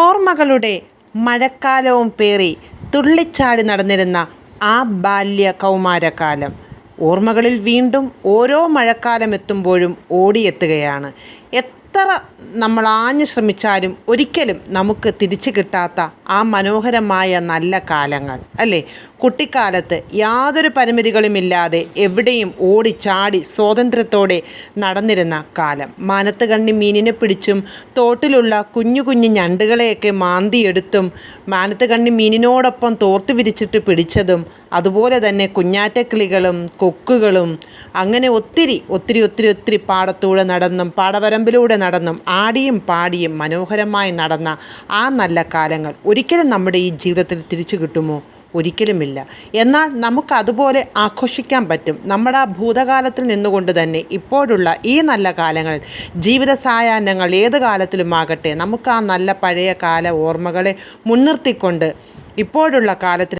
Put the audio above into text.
ഓർമ്മകളുടെ മഴക്കാലവും പേറി തുള്ളിച്ചാടി നടന്നിരുന്ന ആ ബാല്യ കൗമാരകാലം ഓർമ്മകളിൽ വീണ്ടും ഓരോ മഴക്കാലം എത്തുമ്പോഴും ഓടിയെത്തുകയാണ്. എത്ര നമ്മൾ ആഞ്ഞു ശ്രമിച്ചാലും ഒരിക്കലും നമുക്ക് തിരിച്ചു കിട്ടാത്ത ആ മനോഹരമായ നല്ല കാലങ്ങൾ അല്ലേ? കുട്ടിക്കാലത്ത് യാതൊരു പരിമിതികളുമില്ലാതെ എവിടെയും ഓടി ചാടി സ്വാതന്ത്ര്യത്തോടെ നടന്നിരുന്ന കാലം. മാനത്ത് കണ്ണി മീനിനെ പിടിച്ചും തോട്ടിലുള്ള കുഞ്ഞു കുഞ്ഞു ഞണ്ടുകളെയൊക്കെ മാന്തിയെടുത്തും മാനത്ത് കണ്ണി മീനിനോടൊപ്പം തോർത്ത് വിരിച്ചിട്ട് പിടിച്ചതും അതുപോലെ തന്നെ കുഞ്ഞാറ്റക്കിളികളും കൊക്കുകളും അങ്ങനെ ഒത്തിരി ഒത്തിരി ഒത്തിരി ഒത്തിരി പാടത്തൂടെ നടന്നും പാടവരമ്പിലൂടെ നടന്നും ആടിയും പാടിയും മനോഹരമായി നടന്ന ആ നല്ല കാലങ്ങൾ ഒരിക്കലും നമ്മുടെ ഈ ജീവിതത്തിൽ തിരിച്ചു കിട്ടുമോ? ഒരിക്കലുമില്ല. എന്നാൽ നമുക്ക് അതുപോലെ ആഘോഷിക്കാൻ പറ്റും. നമ്മുടെ ആ ഭൂതകാലത്തിൽ നിന്നുകൊണ്ട് തന്നെ ഇപ്പോഴുള്ള ഈ നല്ല കാലങ്ങൾ ജീവിത സായാഹ്നങ്ങൾ ഏത് കാലത്തിലുമാകട്ടെ നമുക്ക് ആ നല്ല പഴയ കാല ഓർമ്മകളെ മുൻനിർത്തിക്കൊണ്ട് ഇപ്പോഴുള്ള കാലത്തിന്